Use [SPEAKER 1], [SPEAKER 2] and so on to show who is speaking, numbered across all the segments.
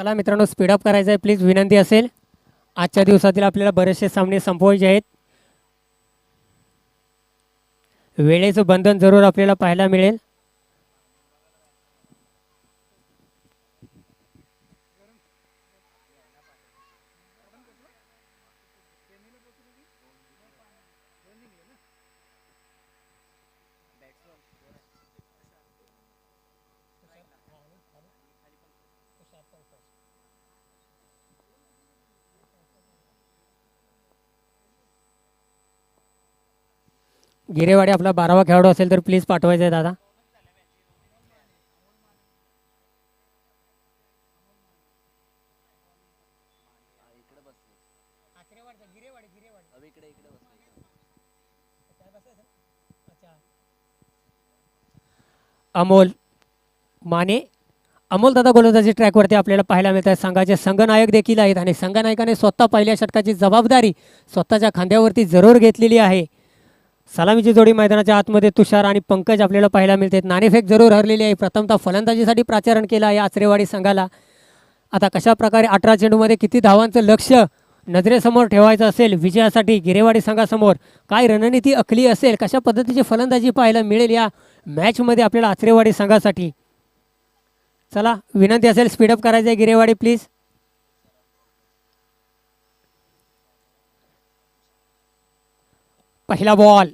[SPEAKER 1] चला मित्रांनो स्पीडअप करायचं आहे प्लीज विनंती असेल. आजच्या दिवसातील आपल्याला बरेचसे सामने संपवायचे आहेत. वेळेचं बंधन जरूर आपल्याला पाहायला मिळेल. गिरेवाडी आपला बारावा खेळाडू असेल तर प्लीज पाठवायचं आहे दादा. अमोल माने अमोल दादा गोलंदाजी ट्रॅकवरती आपल्याला पाहायला मिळत आहे संघाचे संघनायक देखील आहेत आणि संघनायकाने स्वतः पहिल्या षटकाची जबाबदारी स्वतःच्या खांद्यावरती जरूर घेतलेली आहे. सलामीची जोडी मैदानाच्या आतमध्ये तुषार आणि पंकज आपल्याला पाहायला मिळतात नाणेफेक जरूर हरलेली आहे. प्रथमतः फलंदाजीसाठी प्राचारण केलं आहे आचरेवाडी संघाला. आता कशा प्रकारे अठरा चेंडूमध्ये किती धावांचं लक्ष नजरेसमोर ठेवायचं असेल? विजयासाठी गिरेवाडी संघासमोर काय रणनीती आखली असेल? कशा पद्धतीची फलंदाजी पाहायला मिळेल या मॅचमध्ये आपल्याला आचरेवाडी संघासाठी? चला विनंती असेल स्पीडअप करायचं आहे गिरेवाडी प्लीज पहिला बॉल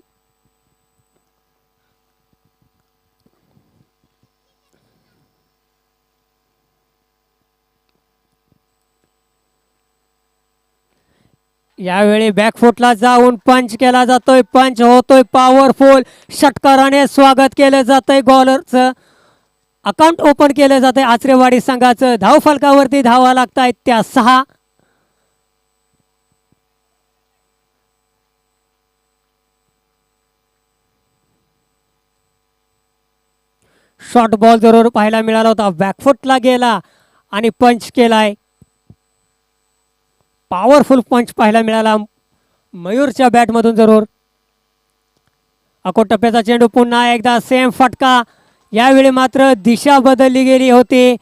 [SPEAKER 1] यावेळी बॅकफुटला जाऊन पंच केला जातोय. पंच होतोय पॉवरफुल षटकाराने स्वागत केलं जातंय बॉलरचं अकाउंट ओपन केलं जातंय आचरेवाडी संघाचं. धाव फलकावरती धावा लागतायत त्या सहा. शॉर्ट बॉल जरूर पाहायला मिळाला होता. बॅकफुटला गेला आणि पंच केलाय. पॉवरफुल पंच पाहायला मिळाला मयूरच्या बॅटमधून जरूर. अकोट टप्प्याचा चेंडू पुन्हा एकदा सेम फटका. यावेळी मात्र दिशा बदलली गेली होती.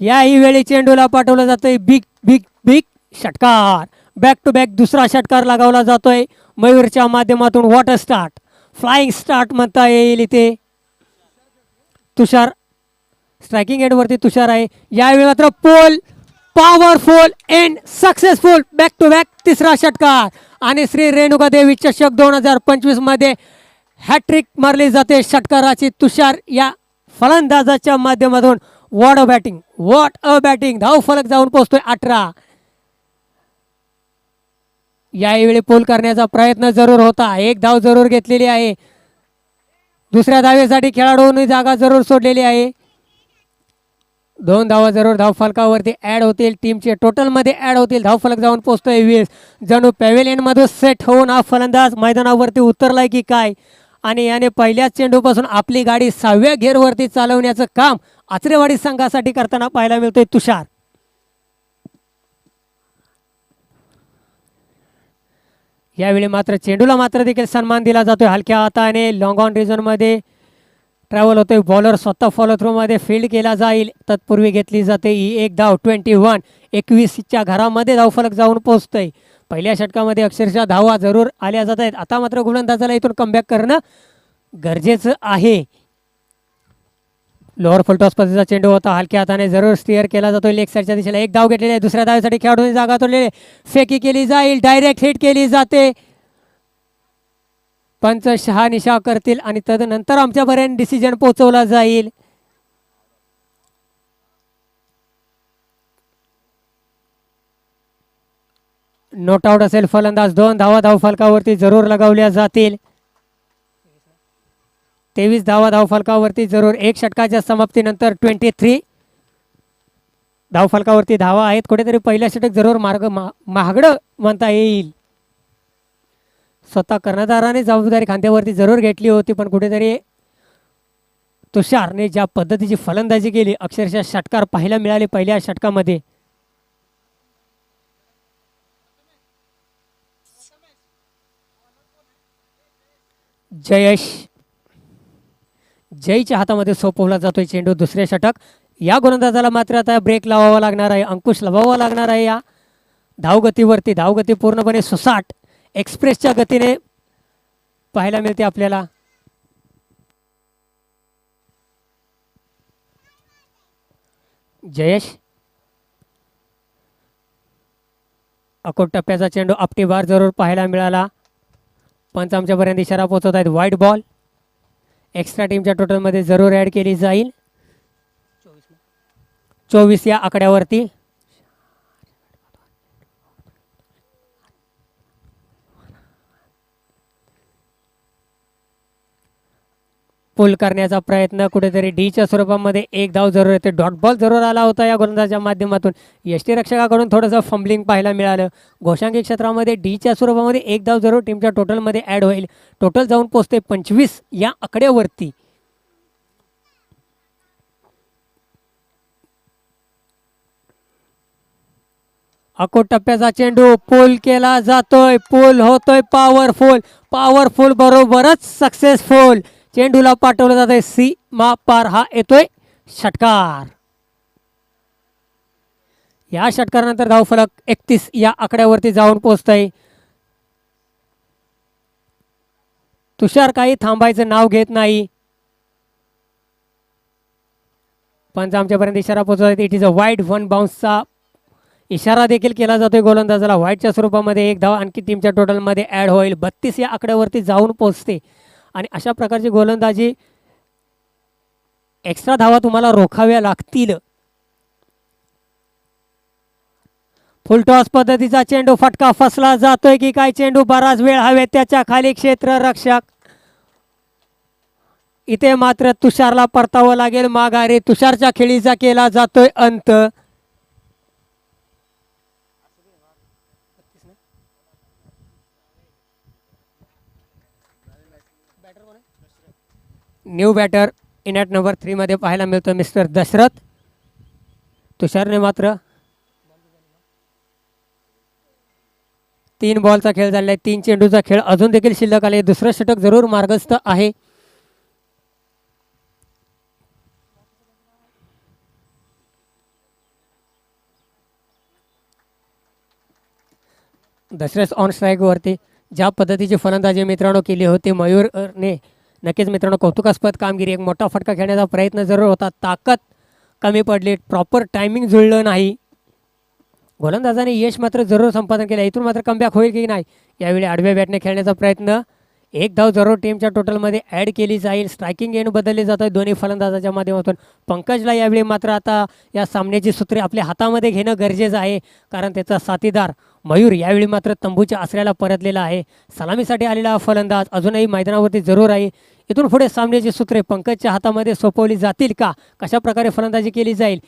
[SPEAKER 1] याही वेळी चेंडूला पाठवलं जातोय बिग बिग बिग षटकार. बॅक टू बॅक दुसरा षटकार लगावला जातोय मयूरच्या माध्यमातून. वॉटर स्टार्ट फ्लाइंग स्टार्ट म्हणता येईल इथे. तुषार स्ट्रायकिंग एंडवरती तुषार आहे. यावेळी मात्र pull powerful and successful back to back तिसरा षटकार. आणि श्री रेणुका देवी चषक दोन हजार पंचवीसमध्ये हॅट्रिक मारली जाते. षटकाराची तुषार या फलंदाजाच्या माध्यमातून. What a batting what a batting धाव फलक जाऊन पोहोचतोय अठरा. यावेळी पोल करण्याचा प्रयत्न जरूर होता. एक धाव जरूर घेतलेली आहे. दुसऱ्या धावेसाठी खेळाडूंनी जागा जरूर सोडलेली आहे. दोन धावा जरूर धावफलकावरती ॲड होतील. टीमचे टोटलमध्ये ॲड होतील. धावफलक जाऊन पोचतोय वीस जणू पॅव्हेलियनमध्ये सेट होऊन हा फलंदाज मैदानावरती उतरलाय की काय? आणि याने पहिल्याच चेंडूपासून आपली गाडी सहाव्या घेरवरती चालवण्याचं काम आचरेवाडी संघासाठी करताना पाहायला मिळतोय तुषार. यावेळी मात्र चेंडूला मात्र देखील सन्मान दिला जातोय. हलक्या हाताने लॉंग ऑन रिझनमध्ये ट्रॅव्हल होतोय. बॉलर स्वतः फॉलो थ्रूमध्ये फील्ड केला जाईल. तत्पूर्वी घेतली जाते ही एक धाव. ट्वेंटी वन एकवीसच्या घरामध्ये धावफलक जाऊन पोहोचतोय. पहिल्या षटकामध्ये अक्षरशः धावा जरूर आल्या जात आहेत. आता मात्र गोलंदाजाला इथून कमबॅक करणं गरजेचं आहे. लोअर फुलटॉस पद्धतीचा चेंडू होता. हलक्या हाताने जरूर स्टिअर केला जातो लेग साईडच्या दिशेला एक धाव घेतलेली आहे. दुसऱ्या धावेसाठी खेळाडूंनी जागा तोडलेली फेकी केली जाईल. डायरेक्ट हिट केली जाते. पंच शहानिशा करतील आणि तदनंतर आमच्यापर्यंत डिसिजन पोहोचवला जाईल. नोट आउट असेल फलंदाज दोन धावा धाव फलकावरती जरूर लगावल्या जातील. तेवीस धावा धाव फलकावरती जरूर एक षटकाच्या समाप्तीनंतर ट्वेंटी थ्री धाव फलकावरती धावा आहेत. कुठेतरी पहिल्या षटक जरूर मार्ग मा महागडं म्हणता येईल. स्वतः कर्णधाराने जबाबदारी खांद्यावरती जरूर घेतली होती पण कुठेतरी तुषारने ज्या पद्धतीची फलंदाजी केली अक्षरशः षटकार पाहायला मिळाले पहिल्या षटकामध्ये. जयश जयच्या हातामध्ये सोपवला जातोय चेंडू दुसरे षटक. या गोलंदाजाला मात्र आता ब्रेक लावावा लागणार आहे अंकुश लावावा लागणार आहे या धावगतीवरती. धावगती पूर्णपणे सुसाट. एक्सप्रेसच्या गतीने पाहायला मिळते आपल्याला. जयेश. अकोट टप्प्याचा चेंडू आपटी बार जरूर पाहायला मिळाला. पंच आमच्यापर्यंत इशारा पोहोचवत आहेत. व्हाईट बॉल एक्स्ट्रा टीमच्या टोटलमध्ये जरूर ॲड केली जाईल. चोवीस या आकड्यावरती. पुल करण्याचा प्रयत्न. कुठेतरी डीच्या स्वरूपामध्ये एक धाव जरूर येते. डॉट बॉल जरूर आला होता या गोलंदाजाच्या माध्यमातून. यष्टीरक्षकाकडून थोडंसं फंबलिंग पाहायला मिळालं. घोषांकी क्षेत्रामध्ये डीच्या स्वरूपामध्ये एक धाव जरूर टीमच्या टोटलमध्ये ॲड होईल. टोटल जाऊन पोचते पंचवीस या आकड्यावरती. अको टप्प्याचा चेंडू पूल केला जातोय. पूल होतोय पॉवरफुल पॉवरफुल बरोबरच सक्सेसफुल चेंडूला पाठवलं जात आहे. सीमा पार हा येतोय. षटकार. या षटकारानंतर धावफलक एकतीस या आकड्यावरती जाऊन पोहोचतंय. तुषार काही थांबायचं नाव घेत नाही. पंच आमच्यापर्यंत इशारा पोहोचवत इट इज अ वाईट वन बाउन्सचा इशारा देखील केला जातोय गोलंदाजाला. व्हाईटच्या स्वरूपामध्ये एक धाव आणखी टीमच्या टोटलमध्ये ॲड होईल. बत्तीस या आकड्यावरती जाऊन पोहोचते. आणि अशा प्रकारची गोलंदाजी एक्स्ट्रा धावा तुम्हाला रोखाव्या लागतील. फुलटॉस पद्धतीचा चेंडू फटका फसला जातोय की काय? चेंडू बराच वेळ हवे त्याच्याखाली क्षेत्ररक्षक इथे मात्र तुषारला परतावं लागेल. माघारी तुषारच्या खेळीचा केला जातोय अंत. New batter in at number थ्रीमध्ये पाहायला मिळतो मिस्टर दशरथ. तुषारने मात्र तीन बॉलचा खेळ झालेला आहे. तीन चेंडूचा खेळ अजून देखील शिल्लक आले दुसरं षटक जरूर मार्गस्थ आहे. दशरथ ऑन स्ट्राईकवरती ज्या पद्धतीची फलंदाजी मित्रांनो केली होती मयूरने नक्कीच मित्रांनो कौतुकास्पद कामगिरी एक मोठा फटका खेळण्याचा प्रयत्न जरूर होता. ताकद कमी पडली प्रॉपर टायमिंग जुळलं नाही. गोलंदाजाने यश मात्र जरूर संपादन केलं. इथून मात्र कमबॅक होईल की नाही यावेळी आडव्या बॅटने खेळण्याचा प्रयत्न. एक धाव जरूर टीमच्या टोटलमध्ये ॲड केली जाईल. स्ट्रायकिंग एंड बदलली जात आहे दोन्ही फलंदाजाच्या माध्यमातून. पंकजला यावेळी मात्र आता या सामन्याची सूत्रे आपल्या हातामध्ये घेणं गरजेचं आहे कारण त्याचा साथीदार मयूर यावेळी मात्र तंबूच्या आसऱ्याला परतलेला आहे. सलामीसाठी आलेला फलंदाज अजूनही मैदानावरती जरूर आहे. इथून पुढे सामन्याची सूत्रे पंकजच्या हातामध्ये सोपवली जातील का? कशा प्रकारे फलंदाजी केली जाईल?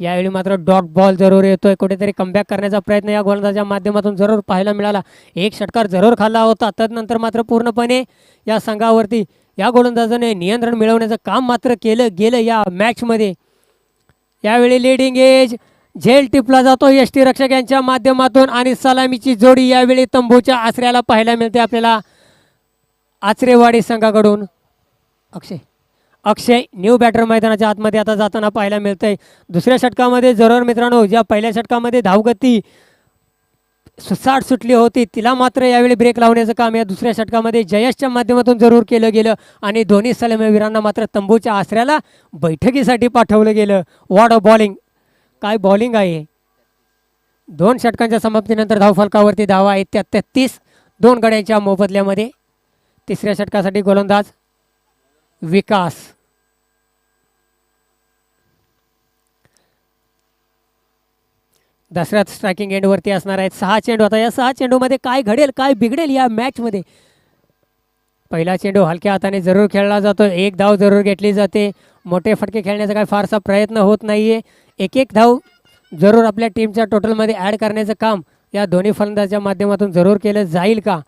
[SPEAKER 1] यावेळी मात्र डॉट बॉल जरूर येतोय. कुठेतरी कमबॅक करण्याचा प्रयत्न या गोलंदाजाच्या माध्यमातून जरूर पाहायला मिळाला. एक षटकार जरूर खाल्ला होता. तदनंतर मात्र पूर्णपणे या संघावरती या गोलंदाजाने नियंत्रण मिळवण्याचं काम मात्र केलं गेलं या मॅचमध्ये यावेळी लिडिंग एज झेल टिपला जातो. यष्टी रक्षक यांच्या माध्यमातून आणि सलामीची जोडी यावेळी तंबूच्या आचऱ्याला पाहायला मिळते आपल्याला आचरेवाडी संघाकडून. अक्षय. अक्षय न्यू बॅटर मैदानाच्या आतमध्ये आता जाताना पाहायला मिळतंय. दुसऱ्या षटकामध्ये जरूर मित्रांनो ज्या पहिल्या षटकामध्ये धावगती सुसाट सुटली होती तिला मात्र यावेळी ब्रेक लावण्याचं काम या दुसऱ्या षटकामध्ये जयशच्या माध्यमातून जरूर केलं गेलं आणि दोन्ही सलामीवीरांना मात्र तंबूच्या आसऱ्याला बैठकीसाठी पाठवलं गेलं. वॉर्ड ऑफ बॉलिंग काय बॉलिंग आहे? दोन षटकांच्या समाप्तीनंतर धावफलकावरती धावा आहेत. त्या तेहतीस दोन गड्यांच्या मोबदल्यामध्ये. तिसऱ्या षटकासाठी गोलंदाज विकास. दसऱ्यात स्ट्रायकिंग एंडवरती असणार आहेत. सहा चेंडू आता या सहा चेंडूमध्ये काय घडेल काय बिघडेल या मॅचमध्ये पहिला चेंडू हलक्या हाताने जरूर खेळला जातो. एक धाव जरूर घेतली जाते. मोठे फटके खेळण्याचा काही फारसा प्रयत्न होत नाही आहे एक एक धाव जरूर आपल्या टीमच्या टोटलमध्ये ॲड करण्याचं काम या दोन्ही फलंदाजच्या माध्यमातून जरूर केलं जाईल का?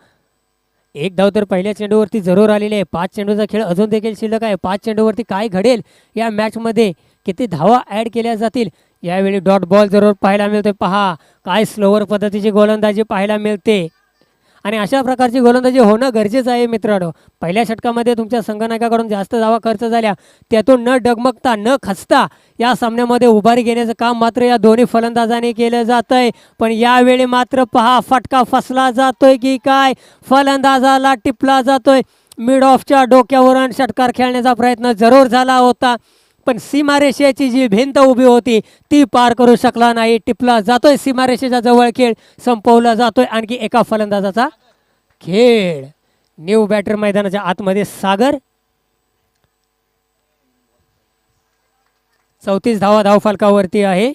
[SPEAKER 1] एक धाव तर पहिल्या चेंडूवरती जरूर आलेली आहे. पाच चेंडूचा खेळ अजून देखील शिल्लक आहे. पाच चेंडूवरती काय घडेल या मॅचमध्ये किती धावा ॲड केल्या जातील? यावेळी डॉट बॉल जरूर पाहायला मिळतोय. पहा काय स्लोवर पद्धतीची गोलंदाजी पाहायला मिळते. आणि अशा प्रकारची गोलंदाजी होणं गरजेचं आहे मित्रांनो. पहिल्या षटकामध्ये तुमच्या संगणकाकडून जास्त धावा खर्च झाल्या. त्यातून न डगमगता न खचता या सामन्यामध्ये उभारी घेण्याचं काम मात्र या दोन्ही फलंदाजांनी केलं जात आहे पण यावेळी मात्र पहा फटका फसला जातोय की काय? फलंदाजाला टिपला जातोय. मिड ऑफच्या डोक्यावरून षटकार खेळण्याचा प्रयत्न जरूर झाला होता. पण सीमारेषेची जी भिंत उभी होती ती पार करू शकला नाही टिपला जातोय सीमारेषेच्या जवळ खेळ संपवला जातोय आणखी एका फलंदाजाचा खेळ. न्यू बॅटर मैदानाच्या आतमध्ये सागर. चौतीस धावा धावफलकावरती आहे.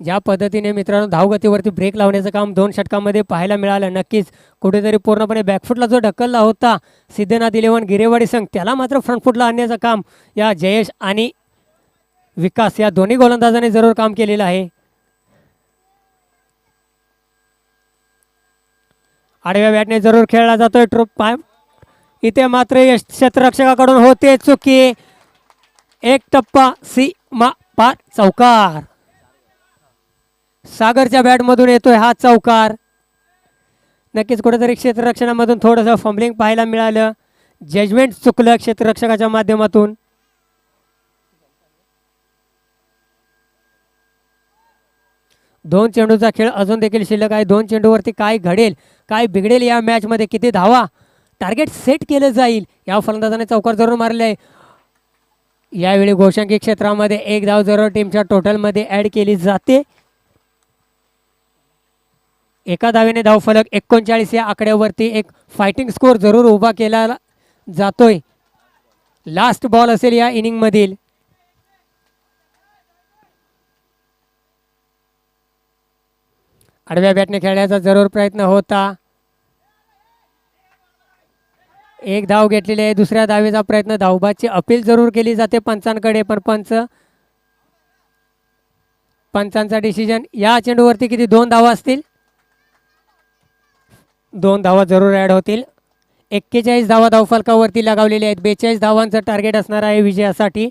[SPEAKER 1] ज्या पद्धतीने मित्रांनो धावगतीवरती ब्रेक लावण्याचं काम दोन षटकामध्ये पाहायला मिळालं. नक्कीच कुठेतरी पूर्णपणे बॅकफुटला जो ढकलला होता सिद्धनाथ इलेव्हन गिरेवाडी संघ त्याला मात्र फ्रंटफुटला आणण्याचं काम या जयेश आणि विकास या दोन्ही गोलंदाजांनी जरूर काम केलेलं आहे. आडव्या बॅटने जरूर खेळला जातोय ट्रोप पाय इथे मात्र यश क्षेत्ररक्षकाकडून होते चुकी. एक टप्पा सी मा पार चौकार. सागरच्या बॅटमधून येतोय हा चौकार. नक्कीच कुठेतरी क्षेत्ररक्षणामधून थोडंसं फंबलिंग पाहायला मिळालं. जजमेंट चुकलं क्षेत्ररक्षकाच्या माध्यमातून. दोन चेंडूचा खेळ अजून देखील शिल्लक आहे. दोन चेंडूवरती काय घडेल काय बिघडेल या मॅचमध्ये किती धावा? टार्गेट सेट केलं जाईल. या फलंदाजाने चौकार जरूर मारले आहे यावेळी घोषांकी क्षेत्रामध्ये एक धाव जरूर टीमच्या टोटलमध्ये ॲड केली जाते. एका धावेने धावफलक एकोणचाळीस या आकड्यावरती एक फायटिंग स्कोर जरूर उभा केला जातोय. लास्ट बॉल असेल या इनिंगमधील आडव्या बॅटने खेळण्याचा जरूर प्रयत्न होता. एक धाव घेतलेली आहे दुसऱ्या धावेचा प्रयत्न. धावबाची अपील जरूर केली जाते पंचांकडे पण पंच पंचांचा डिसिजन या चेंडूवरती किती दोन धावा असतील? दोन धावा जरूर ॲड होतील. एक्केचाळीस धावा धावफलकावरती लगावलेले आहेत. बेचाळीस धावांचं टार्गेट असणार आहे विजयासाठी.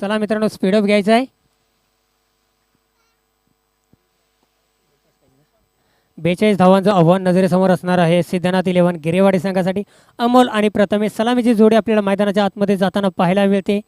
[SPEAKER 1] चला मित्रांनो स्पीडअप घ्यायचा आहे. बेचाळीस धावांचं आव्हान नजरेसमोर असणार आहे. सिद्धनाथ इलेव्हन गिरेवाडी संघासाठी अमोल आणि प्रथमेश सलामीची जोडी आपल्याला मैदानाच्या आतमध्ये जाताना पाहायला मिळते.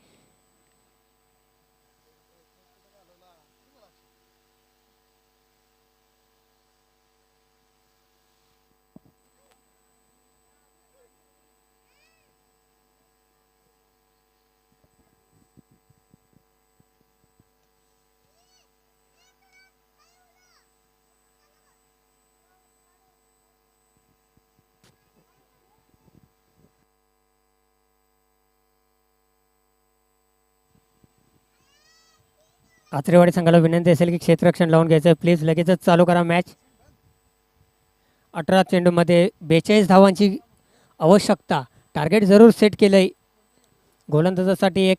[SPEAKER 1] काचरेवाडी संघाला विनंती असेल की क्षेत्ररक्षण लावून घ्यायचं. प्लीज लगेचच चालू करा मॅच अठरा चेंडूमध्ये बेचाळीस धावांची आवश्यकता. टार्गेट जरूर सेट केलं आहे गोलंदाजासाठी एक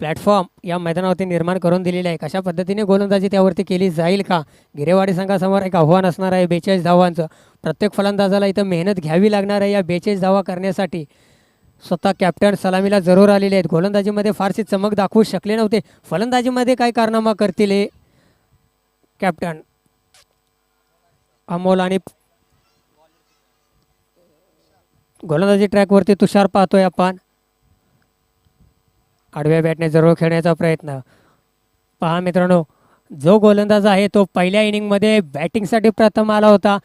[SPEAKER 1] प्लॅटफॉर्म या मैदानावरती निर्माण करून दिलेलं आहे. कशा पद्धतीने गोलंदाजी त्यावरती केली जाईल का? गिरेवाडी संघासमोर एक आव्हान असणार आहे बेचाळीस धावांचं. प्रत्येक फलंदाजाला इथं मेहनत घ्यावी लागणार आहे या बेचाळीस धावा करण्यासाठी. स्वतः कॅप्टन सलामीला जरूर आलेले आहेत. गोलंदाजीमध्ये फारशी चमक दाखवू शकले नव्हते. फलंदाजीमध्ये काय कारनामा करतील हे कॅप्टन अमोल आणि गोलंदाजी ट्रॅकवरती तुषार पाहतोय आपण. आडव्या बॅटने जरूर खेळण्याचा प्रयत्न. पहा मित्रांनो जो गोलंदाज आहे तो पहिल्या इनिंगमध्ये बॅटिंगसाठी प्रथम आला होता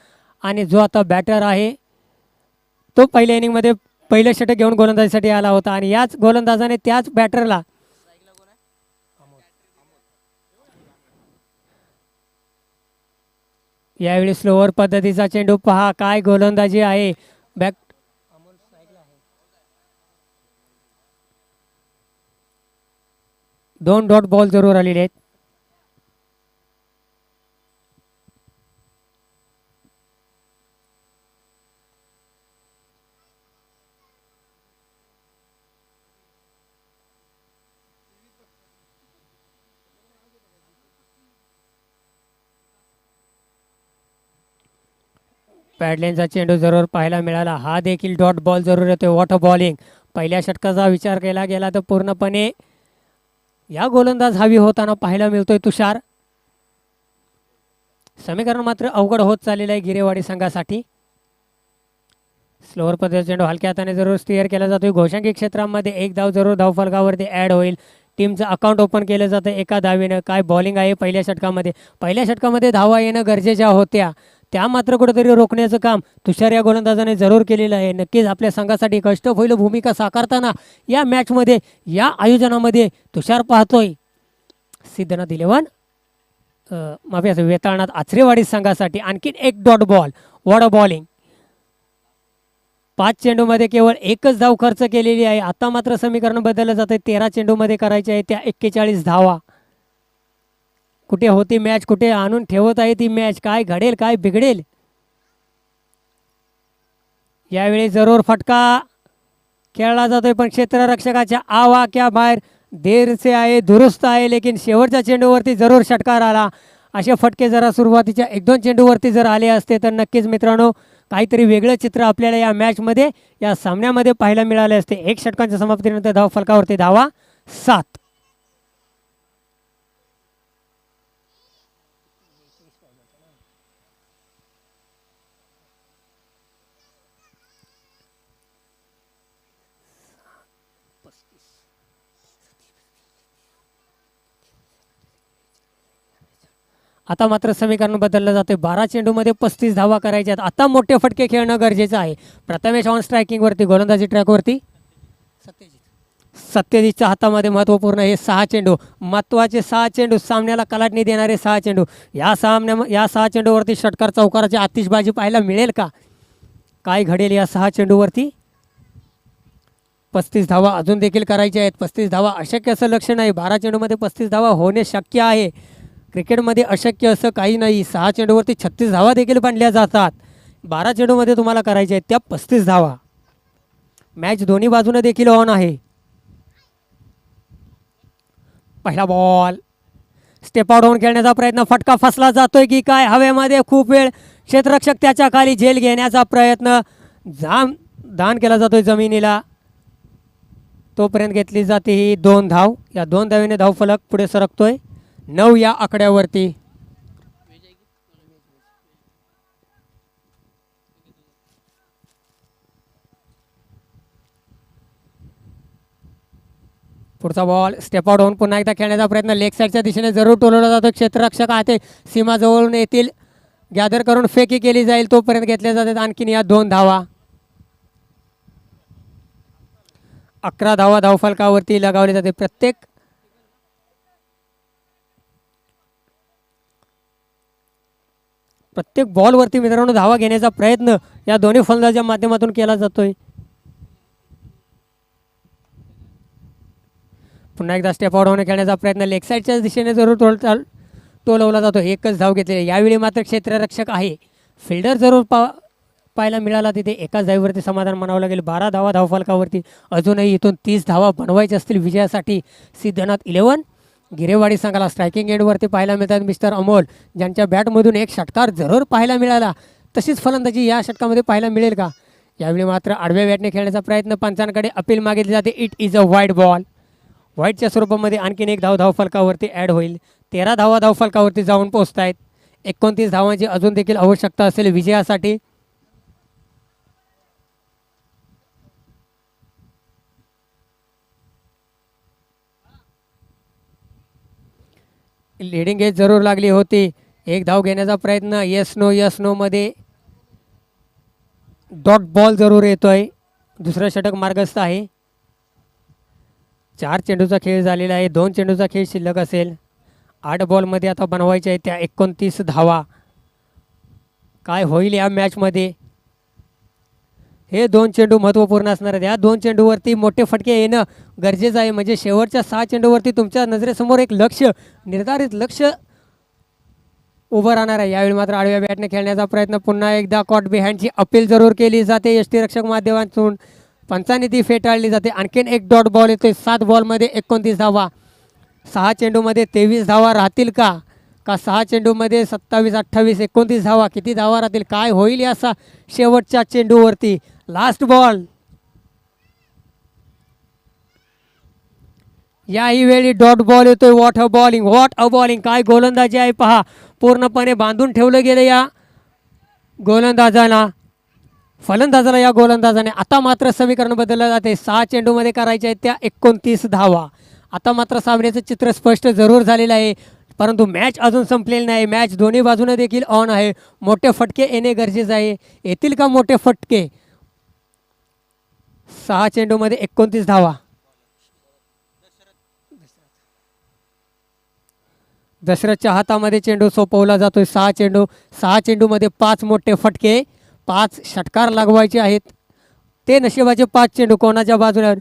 [SPEAKER 1] आणि जो आता बॅटर आहे तो पहिल्या इनिंगमध्ये पहिलं षटक घेऊन गोलंदाजीसाठी आला होता आणि याच गोलंदाजाने त्याच बॅटरला यावेळी स्लोअर पद्धतीचा चेंडू पहा काय गोलंदाजी आहे. बॅक दोन डॉट बॉल जरूर आलेले आहेत. पॅडलेनचा चेंडू जरूर पाहायला मिळाला. हा देखील डॉट बॉल जरूर येतो वॉटर बॉलिंग पहिल्या षटकाचा विचार केला गेला तर पूर्णपणे या गोलंदाज हवी होताना पाहायला मिळतोय तुषार. समीकरण मात्र अवघड होत चाललेलं आहे गिरेवाडी संघासाठी. स्लोअर पद्धतीचा चेंडू हलक्या हाताने जरूर स्टिअर केला जातोय. घोषांकी क्षेत्रामध्ये एक धाव जरूर धावफलकावरती ॲड होईल. टीमचं अकाउंट ओपन केलं जातं एका धावेनं. काय बॉलिंग आहे पहिल्या षटकामध्ये? पहिल्या षटकामध्ये धावा येणं गरजेच्या होत्या. त्या मात्र कुठेतरी रोखण्याचं काम तुषार या गोलंदाजाने जरूर केलेलं आहे. नक्कीच आपल्या संघासाठी कष्टफैल भूमिका साकारताना या मॅचमध्ये या आयोजनामध्ये तुषार पाहतोय. सिद्धनाथ इलेव्हन माफी असं वेताळनाथ आचरेवाडी संघासाठी आणखीन एक डॉट बॉल वॉड बॉलिंग पाच चेंडूमध्ये केवळ एकच धाव खर्च केलेली आहे. आता मात्र समीकरण बदललं जातं तेरा चेंडूमध्ये करायचे आहे. त्या एक्केचाळीस धावा. कुठे होती मॅच कुठे आणून ठेवत आहे ती मॅच काय घडेल काय बिघडेल? यावेळी जरूर फटका. खेळला जातोय पण क्षेत्ररक्षकाच्या आवाक्या बाहेर. देरचे आहे दुरुस्त आहे लेकिन शेवटच्या चेंडूवरती जरूर षटकार आला. असे फटके जरा सुरुवातीच्या एक दोन चेंडूवरती जर आले असते तर नक्कीच मित्रांनो काहीतरी वेगळं चित्र आपल्याला या मॅचमध्ये या सामन्यामध्ये पाहायला मिळाले असते. एक षटकांच्या समाप्तीनंतर धाव फलकावरती धावा सात. आता मात्र समीकरण बदललं जाते बारा चेंडूमध्ये पस्तीस धावा करायच्या आहेत. आता मोठे फटके खेळणं गरजेचं आहे. प्रथमेश ऑन स्ट्रायकिंगवरती गोलंदाजी ट्रॅकवरती सत्यजितच्या हातामध्ये महत्त्वपूर्ण हे सहा चेंडू. महत्त्वाचे सहा चेंडू सामन्याला कलाटणी देणारे सहा चेंडू. या सामन्या या सहा चेंडूवरती षटकार चौकाराची आतिषबाजी पाहायला मिळेल का? काय घडेल या सहा चेंडूवरती? पस्तीस धावा अजून देखील करायच्या आहेत. पस्तीस धावा अशक्य असं लक्ष नाही. बारा चेंडूमध्ये पस्तीस धावा होणे शक्य आहे. क्रिकेटमध्ये अशक्य असं काही नाही. सहा चेंडूवरती छत्तीस धावा देखील बांधल्या जातात. बारा चेंडूमध्ये तुम्हाला करायच्या आहेत त्या पस्तीस धावा. मॅच दोन्ही बाजूने देखील ऑन आहे. पहिला बॉल स्टेप आउट होऊन खेळण्याचा प्रयत्न. फटका फसला जातोय की काय? हवेमध्ये खूप वेळ क्षेत्ररक्षक त्याच्याखाली झेल घेण्याचा प्रयत्न. जाम दान केला जातोय जमिनीला. तोपर्यंत घेतली जाते ही दोन धाव. या दोन धावेने धावफलक पुढे सरकतोय. नऊ या आकड्यावरती. पुढचा बॉल स्टेप आउट होऊन पुन्हा एकदा खेळण्याचा प्रयत्न. लेग साईडच्या दिशेने जरूर टोलवला जातो. क्षेत्ररक्षक आहे ते. सीमाजवळून येतील. गॅदर करून फेकी केली जाईल. तोपर्यंत घेतल्या जातात आणखीन या दोन धावा. अकरा धावा धावफलकावरती लगावली जाते. प्रत्येक प्रत्येक बॉलवरती मित्रांनो धावा घेण्याचा प्रयत्न या दोन्ही फलंदाजाच्या माध्यमातून केला जातोय. पुन्हा एकदा स्टेप आउट होऊन खेळण्याचा प्रयत्न. लेग साईडच्या दिशेने जरूर टोल चाल टोलवला जातो एकच धाव घेतलेली यावेळी मात्र क्षेत्ररक्षक आहे. फिल्डर जरूर पा पाहायला मिळाला तिथे. एकाच धावीवरती समाधान म्हणावं लागेल. बारा धावा धावफलकावरती. अजूनही इथून तीस धावा बनवायच्या असतील. विजयासाठी सिद्धनाथ इलेवन गिरेवाडी संघाला स्ट्रायकिंग एंडवरती पाहायला मिळतात मिस्टर अमोल. ज्यांच्या बॅटमधून एक षटकार जरूर पाहायला मिळाला. तशीच फलंदाजी या षटकामध्ये पाहायला मिळेल का? यावेळी मात्र आडव्या बॅटने खेळण्याचा प्रयत्न पंचांकडे अपील मागितली जाते. इट इज अ वाईट बॉल व्हाईटच्या स्वरूपामध्ये आणखीन एक धाव धावफलकावरती ॲड होईल. तेरा धावा धावफलकावरती जाऊन पोहोचत आहेत एकोणतीस धावांची अजून देखील आवश्यकता असेल विजयासाठी. लिडिंग एज जरूर लागली होती. एक धाव घेण्याचा प्रयत्न. यस नो यस नोमध्ये डॉट बॉल जरूर येतो आहे दुसरं षटक मार्गस्थ आहे. चार चेंडूचा खेळ झालेला आहे. दोन चेंडूचा खेळ शिल्लक असेल. आठ बॉलमध्ये आता बनवायचे आहे त्या एकोणतीस धावा. काय होईल या मॅचमध्ये हे दोन चेंडू महत्त्वपूर्ण असणार आहेत. या दोन चेंडूवरती मोठे फटके येणं गरजेचं आहे. म्हणजे शेवटच्या सहा चेंडूवरती तुमच्या नजरेसमोर एक लक्ष निर्धारित लक्ष उभं राहणार आहे. यावेळी मात्र आडव्या बॅटने खेळण्याचा प्रयत्न. पुन्हा एकदा कॉट बिहँडची अपील जरूर केली जाते. यष्टीरक्षक माध्यमातून पंचाने ती फेटाळली जाते. आणखीन एक डॉट बॉल येतोय. सात बॉलमध्ये एकोणतीस धावा. सहा चेंडूमध्ये तेवीस धावा राहतील का? का सहा चेंडूमध्ये सत्तावीस अठ्ठावीस एकोणतीस धावा? किती धावा राहतील? काय होईल या सा शेवटच्या चेंडूवरती? लास्ट बॉल याही वेळी डॉट बॉल येतोय. What a bowling what a bowling काय गोलंदाजी आहे पहा. पूर्णपणे बांधून ठेवलं गेलं या गोलंदाजाला. फलंदाजाला या गोलंदाजाने. आता मात्र समीकरण बदललं जाते. सहा चेंडूमध्ये करायच्या आहेत त्या एकोणतीस धावा. आता मात्र सामन्याचं चित्र स्पष्ट जरूर झालेलं आहे. परंतु मॅच अजून संपलेली नाही. मॅच दोन्ही बाजूने देखील ऑन आहे. मोठे फटके येणे गरजेचं आहे. येतील का मोठे फटके? सहा चेंडूमध्ये एकोणतीस धावा. दशरथच्या हातामध्ये चेंडू सोपवला जातोय. सहा चेंडू सहा चेंडूमध्ये पाच मोठे फटके पाच षटकार लागवायचे आहेत. ते नशिबाचे पाच चेंडू कोणाच्या बाजूने?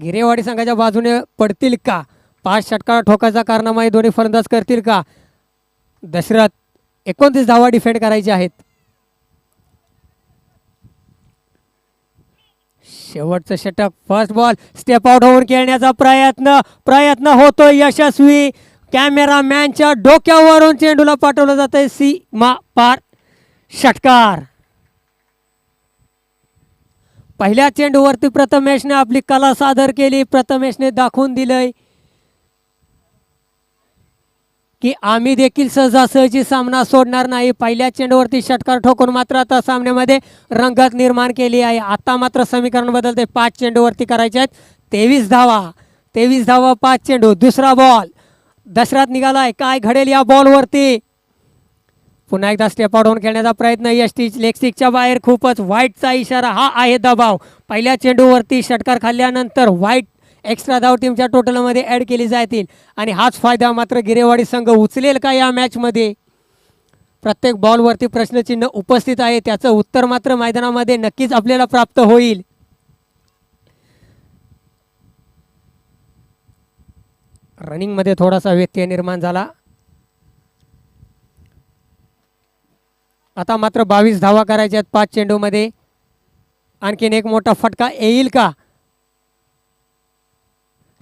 [SPEAKER 1] गिरेवाडी संघाच्या बाजूने पडतील का? पाच षटकार ठोकाचा कारनामा दोन्ही फलंदाज करतील का? दशरथ एकोणतीस धावा डिफेंड करायचे आहेत. शेवटचं षटक फर्स्ट बॉल स्टेप आउट होऊन खेळण्याचा प्रयत्न प्रयत्न होतोय यशस्वी. कॅमेरामॅनच्या डोक्यावरून चेंडूला पाठवलं जात आहे सीमा पार षटकार. पहिल्या चेंडूवरती प्रथमेशने आपली कला सादर केली प्रथमेशने दाखवून दिलंय. की आम्ही देखील सहजासहजी सामना सोडणार नाही. पहिल्या चेंडूवरती षटकार ठोकून मात्र आता सामन्यामध्ये रंगत निर्माण केली आहे. आता मात्र समीकरण बदलते. पाच चेंडूवरती करायचे आहेत. तेवीस धावा. तेवीस धावा पाच चेंडू. दुसरा बॉल. दशरात निघालाय. काय घडेल या बॉलवरती? पुन्हा एकदा स्टेप आउट होऊन खेळण्याचा प्रयत्न. यश टीच लेग बाहेर खूपच वाईटचा इशारा. हा आहे दबाव. पहिल्या चेंडूवरती षटकार खाल्ल्यानंतर वाईट एक्स्ट्रा धाव टीमच्या टोटलमध्ये ॲड केली जातील. आणि हाच फायदा मात्र गिरेवाडी संघ उचलेल का या मॅचमध्ये प्रत्येक बॉलवरती प्रश्नचिन्ह उपस्थित आहे. त्याचं उत्तर मात्र मैदानामध्ये नक्कीच आपल्याला प्राप्त होईल. रनिंगमध्ये थोडासा व्यत्यय निर्माण झाला. आता मात्र बावीस धावा करायच्या आहेत पाच चेंडूमध्ये. आणखीन एक मोठा फटका येईल का?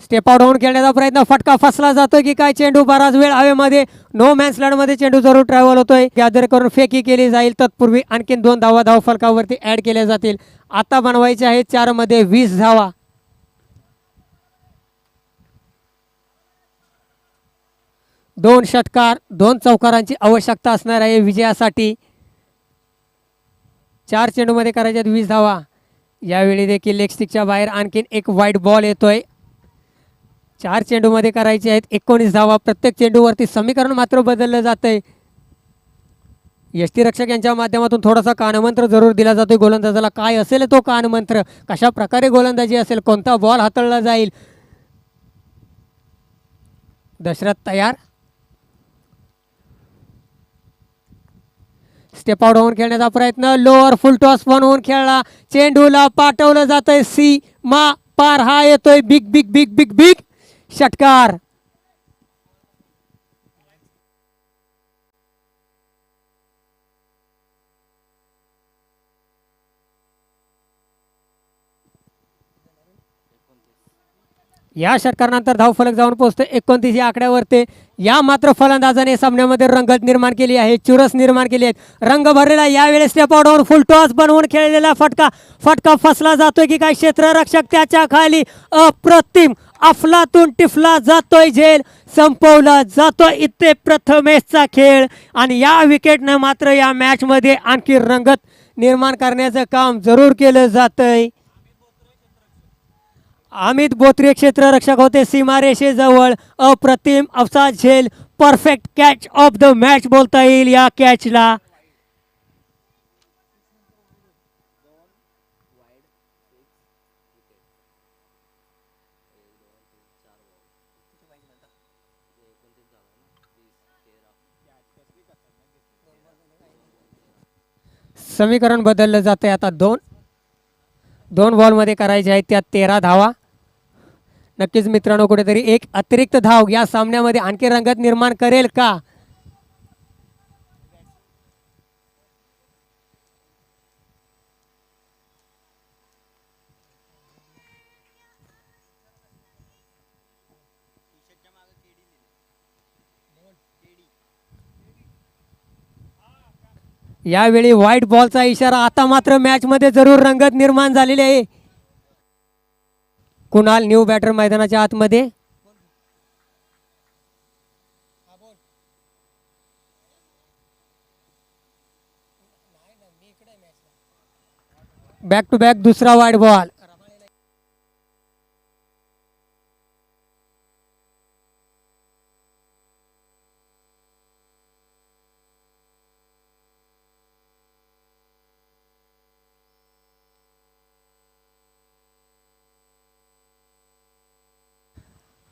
[SPEAKER 1] स्टेप आउट होऊन खेळण्याचा प्रयत्न. फटका फसला जातोय की काय? चेंडू बराच वेळ हवेमध्ये नो मॅन्समध्ये चेंडू जरूर ट्रॅव्हल होतोय. गॅदर करून फेकी केली जाईल. तत्पूर्वी आणखीन दोन धावा धाव फलकावरती ऍड केल्या जातील. आता बनवायचे आहेत चारमध्ये वीस धावा. दोन षटकार दोन चौकारांची आवश्यकता असणार आहे विजयासाठी. चार चेंडूमध्ये करायच्यात वीस धावा. यावेळी देखील लेग स्टिकच्या बाहेर आणखीन एक वाईट बॉल येतोय. चार चेंडूमध्ये करायचे आहेत. एकोणीस धावा प्रत्येक चेंडूवरती समीकरण मात्र बदललं जातंय. यष्टीरक्षक यांच्या माध्यमातून थोडासा कानमंत्र जरूर दिला जातोय. गोलंदाजाला काय असेल तो कानमंत्र? कशा प्रकारे गोलंदाजी असेल? कोणता बॉल हाताळला जाईल? दशरथ तयार. स्टेप आउट होऊन खेळण्याचा प्रयत्न. लोअर फुल टॉस पण होऊन खेळला. चेंडूला पाठवलं जातंय. सी मा पार. हा येतोय. Big big big big big षटकार। या षटकारानंतर धावफलक जाऊन पोहोचतो एकोणतीस या आकड्यावरती. या मात्र फलंदाजाने सामन्यामध्ये रंगत निर्माण केली आहे चुरस निर्माण केली आहे रंग भरलेला यावेळेस स्टेप आउटवर फुल टॉस बनवून खेळलेला फटका. फटका फसला जातोय की काय? क्षेत्ररक्षक त्याच्याखाली अप्रतिम अफलातून टिफला जातोय झेल संपवला जातोय इथे प्रथमेशचा खेळ. आणि या विकेटनं मात्र या मॅचमध्ये आणखी रंगत निर्माण करण्याचं काम जरूर केलं जातंय. अमित बोत्रे क्षेत्ररक्षक होते. सीमारेषेजवळ अप्रतिम अवसाद झेल. Perfect catch of the match बोलता येईल या कॅचला समीकरण बदललं जातंय आता दोन. दोन बॉलमध्ये करायचे आहेत त्यात तेरा धावा. नक्कीच मित्रांनो कुठेतरी एक अतिरिक्त धाव या सामन्यामध्ये आणखी रंगत निर्माण करेल का? यावेळी व्हाईट बॉलचा इशारा आता मात्र मॅचमध्ये जरूर रंगत निर्माण झालेली आहे. कुणाल न्यू बॅटर मैदानाच्या आतमध्ये? बॅक टू बॅक दुसरा वाईट बॉल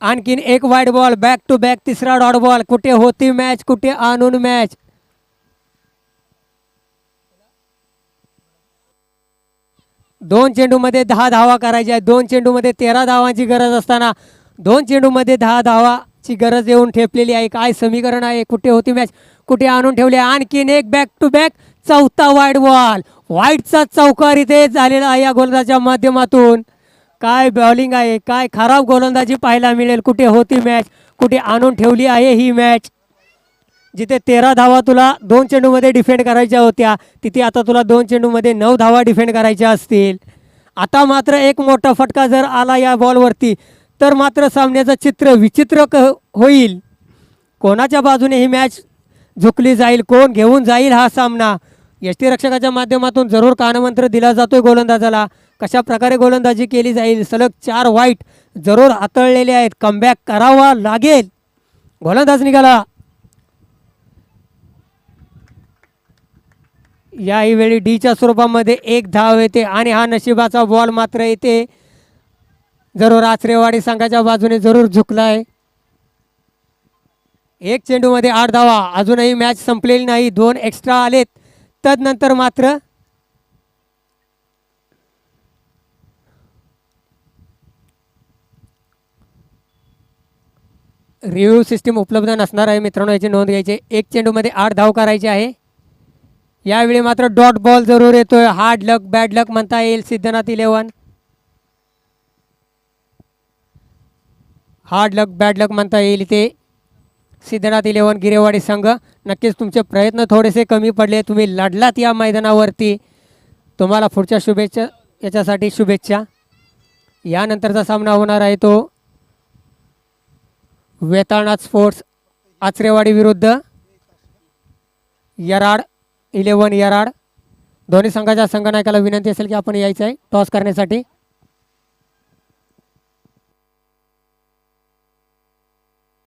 [SPEAKER 1] आणखीन एक वाईट बॉल बॅक टू बॅक तिसरा डॉट बॉल कुठे होती मॅच कुठे आणून मॅच दोन चेंडूमध्ये दहा धावा करायच्या आहेत. दोन चेंडूमध्ये तेरा धावांची गरज असताना दोन चेंडूमध्ये दहा धावाची गरज येऊन ठेपलेली आहे. काय समीकरण आहे? कुठे होती मॅच कुठे आणून ठेवली? आहे? आणखीन एक बॅक टू बॅक चौथा वाईट बॉल व्हाईटचा चौकार इथे झालेला आहे या गोलंदाजच्या माध्यमातून. काय बॉलिंग आहे? काय खराब गोलंदाजी पाहायला मिळेल? कुठे होती मॅच कुठे आणून ठेवली आहे ही मॅच जिथे तेरा धावा तुला दोन चेंडूमध्ये डिफेंड करायच्या होत्या तिथे आता तुला दोन चेंडूमध्ये नऊ धावा डिफेंड करायच्या असतील. आता मात्र एक मोठा फटका जर आला या बॉलवरती तर मात्र सामन्याचं चित्र विचित्र क होईल. कोणाच्या बाजूने ही मॅच झुकली जाईल? कोण घेऊन जाईल हा सामना? यष्टीरक्षकाच्या माध्यमातून जरूर कानमंत्र दिला जातोय गोलंदाजाला. कशा प्रकारे गोलंदाजी केली जाईल? सलग चार वाईट जरूर हातळलेले आहेत. कमबॅक करावा लागेल. गोलंदाज निघाला. याही वेळी डीच्या स्वरूपामध्ये एक धाव येते आणि हा नशिबाचा बॉल मात्र येते. जरूर आचरेवाडी संघाच्या बाजूने जरूर झुकला आहे एक चेंडूमध्ये आठ धावा. अजूनही मॅच संपलेली नाही. दोन एक्स्ट्रा आलेत. तदनंतर मात्र रिव्ह्यू सिस्टीम उपलब्ध नसणार आहे मित्रांनो याची नोंद घ्यायची एक चेंडूमध्ये आठ धाव करायचे आहे. यावेळी मात्र डॉट बॉल जरूर येतोय. हार्ड लक बॅड लक म्हणता येईल Siddhanath eleven. Hard luck bad luck म्हणता येईल इथे सिद्धनाथ इलेव्हन गिरेवाडी संघ. नक्कीच तुमचे प्रयत्न थोडेसे कमी पडले. तुम्ही लढलात या मैदानावरती. तुम्हाला पुढच्या शुभेच्छा याच्यासाठी शुभेच्छा. यानंतरचा सामना होणार आहे तो वेताळनाथ स्पोर्ट्स आचरेवाडी विरुद्ध यराड इलेवन यराड. दोन्ही संघाच्या संघनायकाला विनंती असेल की आपण यायचं आहे. टॉस करण्यासाठी.